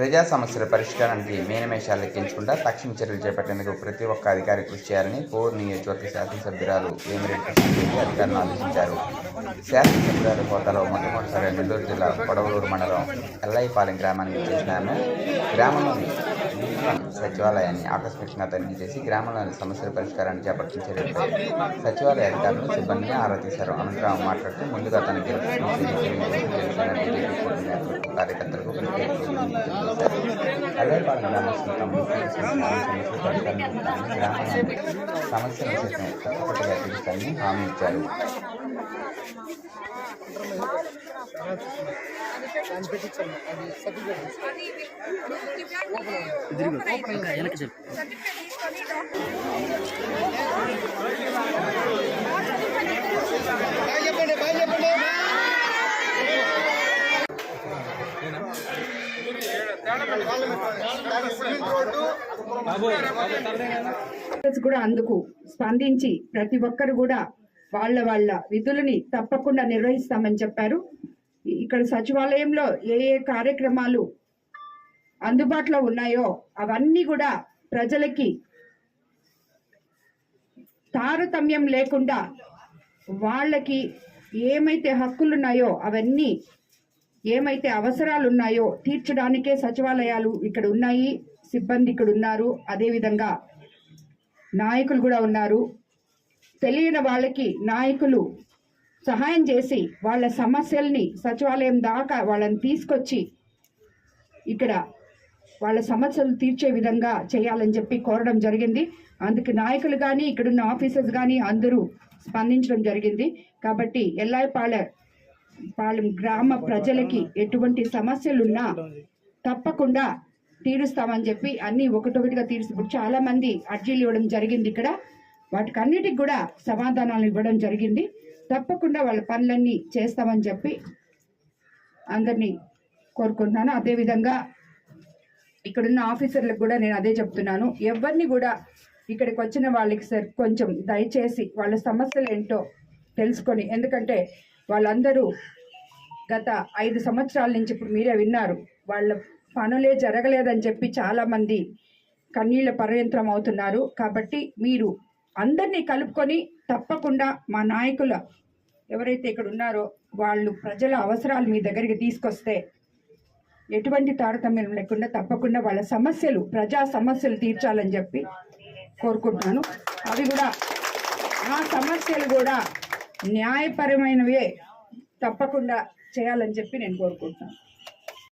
ప్రజా సమస్యల పరిష్కారానికి మేనమేషాలు లెక్కించకుండా తక్షణ చర్యలు చేపట్టేందుకు ప్రతి ఒక్క అధికారి కృషి చేయాలని కోర్ నియోజకవర్గ శాసనసభ్యురాలు వేమిరెడ్డి కృష్ణారెడ్డి అధికారులను ఆదేశించారు. శాసనసభ్యురాలు హోదాలో మొట్టమొదటిసారి నెల్లూరు జిల్లా కొడవలూరు మండలం ఎల్ఐపాలెం గ్రామానికి చేసిన ఆమె. గ్రామంలోని సచివాలయాన్ని ఆకస్మికంగా తనిఖీ చేసి గ్రామంలోని సమస్యల పరిష్కారాన్ని చేపట్టిన చర్యలపై సచివాలయ అధికారులు సిబ్బందిని ఆరా తీశారు. అనంతరం మాట్లాడుతూ ముందుగా తన కార్యకర్తలకు ప్రత్యేక గ్రామస్తులు తమ సమస్యల పరిష్కారం గ్రామంలోని సమస్యలను హామీ ఇచ్చారు. చెప్పండి కూడా అందుకు స్పందించి ప్రతి ఒక్కరు కూడా వాళ్ళ వాళ్ళ విధులని తప్పకుండా నిర్వహిస్తామని చెప్పారు. ఇక్కడ సచివాలయంలో ఏ ఏ కార్యక్రమాలు అందుబాటులో ఉన్నాయో అవన్నీ కూడా ప్రజలకి తారతమ్యం లేకుండా వాళ్ళకి ఏమైతే హక్కులు ఉన్నాయో అవన్నీ ఏమైతే అవసరాలు ఉన్నాయో తీర్చడానికే సచివాలయాలు ఇక్కడ ఉన్నాయి సిబ్బంది ఇక్కడ ఉన్నారు. అదేవిధంగా నాయకులు కూడా ఉన్నారు. తెలియని వాళ్ళకి నాయకులు సహాయం చేసి వాళ్ళ సమస్యల్ని సచివాలయం దాకా వాళ్ళని తీసుకొచ్చి ఇక్కడ వాళ్ళ సమస్యలు తీర్చే విధంగా చేయాలని చెప్పి కోరడం జరిగింది. అందుకు నాయకులు కానీ ఇక్కడున్న ఆఫీసర్స్ కానీ అందరూ స్పందించడం జరిగింది. కాబట్టి ఎల్లాయిపాళె పాలెం గ్రామ ప్రజలకి ఎటువంటి సమస్యలున్నా తప్పకుండా తీరుస్తామని చెప్పి అన్ని ఒకటొకటిగా తీరుస్తూ ఇప్పుడు చాలా మంది అర్జీలు ఇవ్వడం జరిగింది ఇక్కడ. వాటికి అన్నిటికి కూడా సమాధానాలు ఇవ్వడం జరిగింది. తప్పకుండా వాళ్ళ పనులన్నీ చేస్తామని చెప్పి అందరినీ కోరుకుంటున్నాను. అదేవిధంగా ఇక్కడున్న ఆఫీసర్లకు కూడా నేను అదే చెప్తున్నాను. ఎవరిని కూడా ఇక్కడికి వచ్చిన వాళ్ళకి సార్ కొంచెం దయచేసి వాళ్ళ సమస్యలు ఏంటో తెలుసుకొని ఎందుకంటే వాళ్ళందరూ గత ఐదు సంవత్సరాల నుంచి ఇప్పుడు మీరే విన్నారు. వాళ్ళ పనులే జరగలేదని చెప్పి చాలామంది కన్నీళ్ళ పర్యంత్రం అవుతున్నారు. కాబట్టి మీరు అందరినీ కలుపుకొని తప్పకుండా మా నాయకుల ఎవరైతే ఇక్కడ ఉన్నారో వాళ్ళు ప్రజల అవసరాలు మీ దగ్గరికి తీసుకొస్తే ఎటువంటి తారతమ్యం లేకుండా తప్పకుండా వాళ్ళ సమస్యలు ప్రజా సమస్యలు తీర్చాలని చెప్పి కోరుకుంటున్నాను. అవి కూడా ఆ సమస్యలు కూడా న్యాయపరమైనవే తప్పకుండా చేయాలని చెప్పి నేను కోరుకుంటున్నాను.